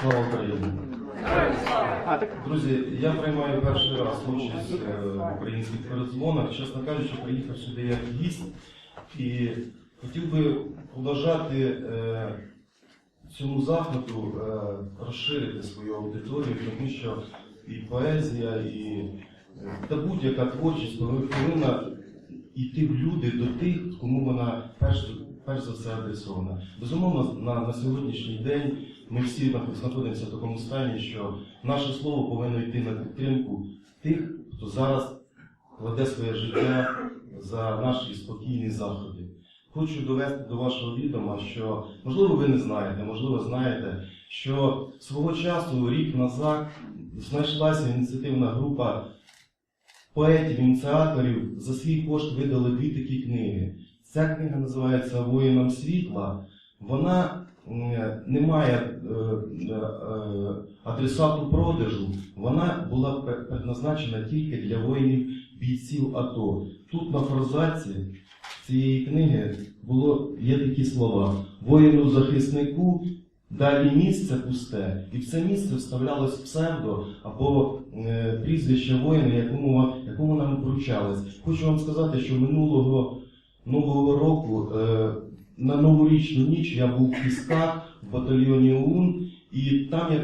Слава Україні! Друзі, я приймаю перший раз участь е, в українських передзвонах. Чесно кажучи, приїхав сюди як гість і хотів би побажати е, цьому заходу е, розширити свою аудиторію, тому що і поезія, і та будь-яка творчість повинна йти в люди до тих, кому вона перш, перш за все адресована. Безумовно, на, на сьогоднішній день ми всі знаходимося в такому стані, що наше слово повинно йти на підтримку тих, хто зараз кладе своє життя за наші спокійні заходи. Хочу довести до вашого відома, що можливо ви не знаєте, можливо знаєте, що свого часу, рік назад, знайшлася ініціативна група поетів, ініціаторів за свій кошт видали дві такі книги. Ця книга називається Воїнам світла. Вона не має адресату продажу, вона була предназначена тільки для воїнів бійців АТО. Тут на форзаці цієї книги було, є такі слова: воїну захиснику далі місце пусте, і в це місце вставлялось псевдо або е, прізвище воїна, якому, якому нам вручалось. Хочу вам сказати, що минулого нового року е, на новорічну ніч я був в Пісках в батальйоні ОУН, і там я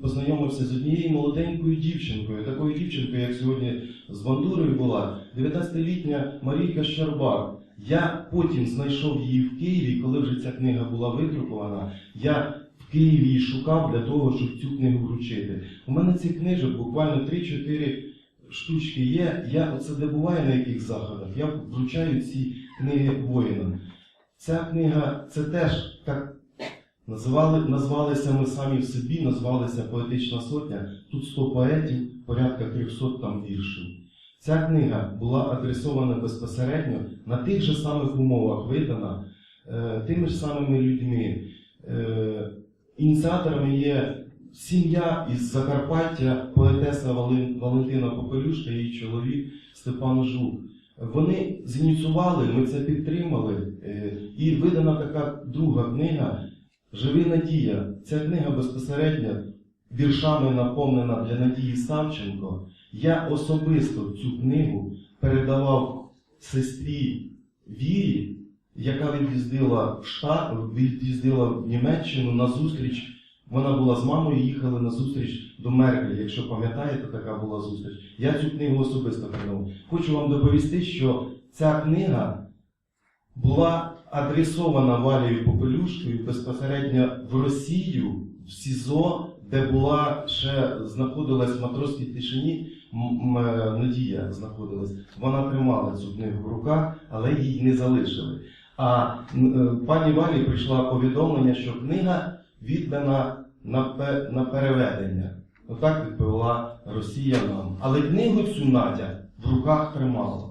познайомився з однією молоденькою дівчинкою, такою дівчинкою, як сьогодні з бандурою була, 19-літня Марійка Щербак. Я потім знайшов її в Києві, коли вже ця книга була видрукована. Я в Києві її шукав для того, щоб цю книгу вручити. У мене цих книжок буквально 3-4 штучки є. Я оце де буває на яких заходах, я вручаю ці книги воїнам. Ця книга це теж так називали, назвалися ми самі в собі, назвалися Поетична сотня. Тут 100 поетів, порядка 300 там віршів. Ця книга була адресована безпосередньо на тих же самих умовах видана е, тими ж самими людьми. Е, ініціаторами є сім'я із Закарпаття, поетеса Вален- Валентина Попелюшка і її чоловік Степан Жук. Вони зініціювали, ми це підтримали. е, І видана така друга книга Живи Надія. Ця книга безпосередньо віршами наповнена для Надії Савченко. Я особисто цю книгу передавав сестрі Вірі, яка від'їздила в Штат, від'їздила в Німеччину на зустріч. Вона була з мамою, їхали на зустріч до Меркель. Якщо пам'ятаєте, така була зустріч. Я цю книгу особисто передав. Хочу вам доповісти, що ця книга була адресована Валією Попелюшкою безпосередньо в Росію, в СІЗО, де була ще знаходилась в матросській тишині. е, Надія знаходилась. Вона тримала цю книгу в руках, але її не залишили. А е, пані Валі прийшла повідомлення, що книга віддана на переведення. Отак відповіла Росія нам. Але книгу цю Надя в руках тримала.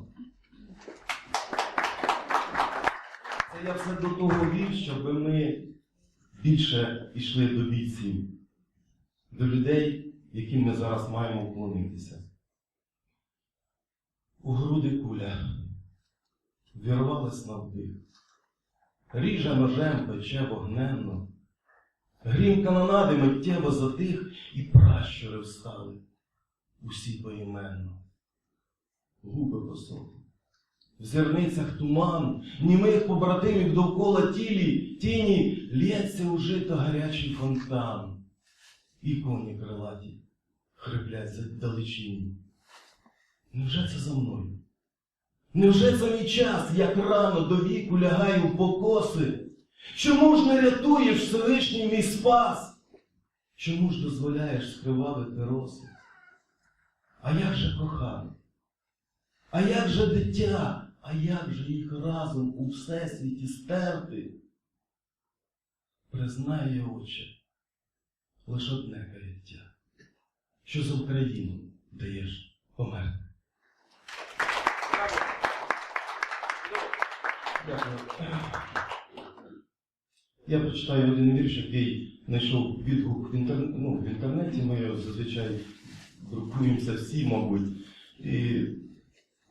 Це я все до того вів, щоб ми більше йшли до бійців, до людей, яким ми зараз маємо вклонитися. У груди куля вірвалась на вдих, ріже ножем пече вогненно, грім канонади миттєво затих, і пращури встали усі поіменно. Губи посохли. В зерницях туман, німих побратимів довкола тілі, тіні лється у жито гарячий фонтан. І коні крилаті хриплять за далечині. Невже це за мною? Невже це мій час, як рано до віку лягаю в покоси? Чому ж не рятуєш Всевишній мій спас? Чому ж дозволяєш скривавити роси? А як же коханий? А як же дитя? А як же їх разом у всесвіті стерти? Признає, Отче, лише одне каяття, що за Україну даєш померти. Дякую. Я прочитаю один вірш, який знайшов відгук в, інтер... ну, в інтернеті. Ми його зазвичай друкуємося всі, мабуть. І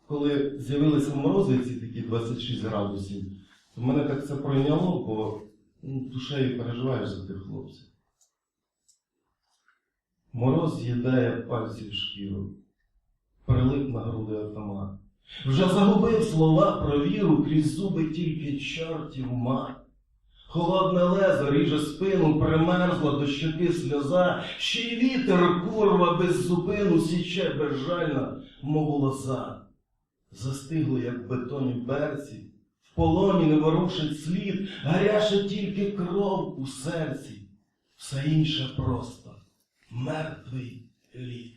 коли з'явилися морози, ці такі 26 градусів, то мене так це пройняло, бо ну, душею переживаєш за тих хлопців. Мороз з'їдає пальці в шкіру, прилип на груди автомат. Вже загубив слова про віру, крізь зуби тільки чортів мат. Холодне лезо ріже спину, примерзла до щоки сльоза, ще й вітер, курва, без зупину січе безжально, мов лоза. Застигло, як в бетоні берці, в полоні не ворушить слід, гаряше тільки кров у серці, все інше просто мертвий лід.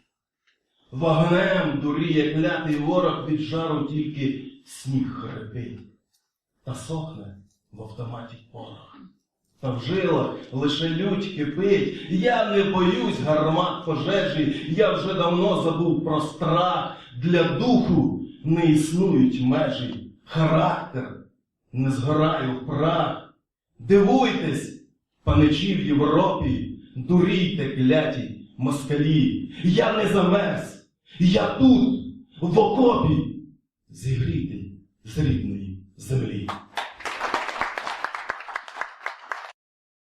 Вогнем дуріє клятий ворог від жару тільки сніг хрипить, та сохне в автоматі порох. Та в жилах лише лють кипить, я не боюсь гармат пожежі, я вже давно забув про страх. Для духу не існують межі, характер не згорає в прах. Дивуйтесь, паничі в Європі, дурійте кляті москалі. Я не замерз, я тут, в окопі, зігрітий з рідної землі.